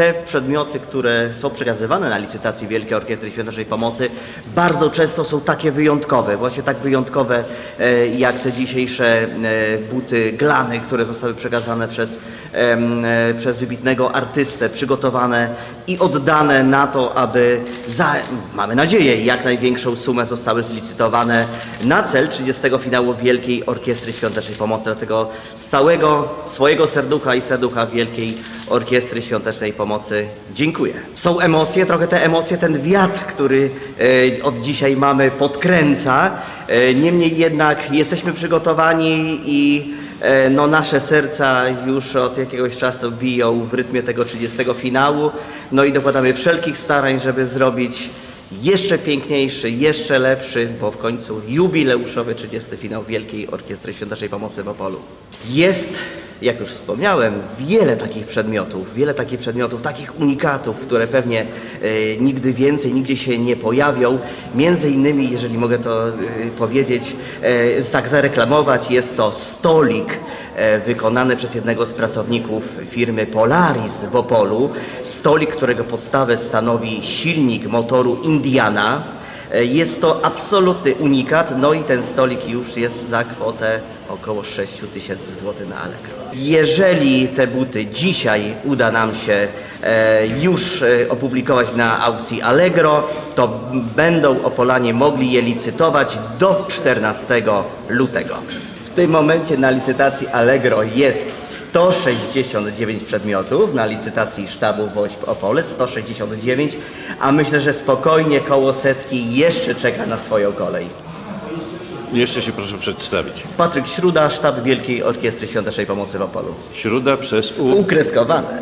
te przedmioty, które są przekazywane na licytacji Wielkiej Orkiestry Świątecznej Pomocy, bardzo często są takie wyjątkowe, właśnie tak wyjątkowe e, jak te dzisiejsze e, buty glany, które zostały przekazane przez, e, przez wybitnego artystę, przygotowane i oddane na to, aby za, mamy nadzieję, jak największą sumę zostały zlicytowane na cel 30 finału Wielkiej Orkiestry Świątecznej Pomocy. Dlatego z całego swojego serducha i serducha Wielkiej Orkiestry Świątecznej Pomocy dziękuję. Są emocje, trochę te emocje, ten wiatr, który e, od dzisiaj mamy, podkręca. E, niemniej jednak jesteśmy przygotowani i e, no, nasze serca już od jakiegoś czasu biją w rytmie tego 30 finału. No i dokładamy wszelkich starań, żeby zrobić jeszcze piękniejszy, jeszcze lepszy, bo w końcu jubileuszowy 30 finał Wielkiej Orkiestry Świątecznej Pomocy w Opolu. Jest, jak już wspomniałem, wiele takich przedmiotów, wiele takich przedmiotów, takich unikatów, które pewnie e, nigdy więcej, nigdzie się nie pojawią. Między innymi, jeżeli mogę to e, powiedzieć, e, tak zareklamować, jest to stolik wykonany przez jednego z pracowników firmy Polaris w Opolu. Stolik, którego podstawę stanowi silnik motoru Indiana. Jest to absolutny unikat, no i ten stolik już jest za kwotę około 6 tysięcy złotych na Allegro. Jeżeli te buty dzisiaj uda nam się e, już e, opublikować na aukcji Allegro, to będą Opolanie mogli je licytować do 14 lutego. W tym momencie na licytacji Allegro jest 169 przedmiotów, na licytacji sztabu WOŚP Opole 169, a myślę, że spokojnie koło setki jeszcze czeka na swoją kolej. Jeszcze się proszę przedstawić. Patryk Śruda, sztab Wielkiej Orkiestry Świątecznej Pomocy w Opolu. Śruda przez U. Ukreskowane.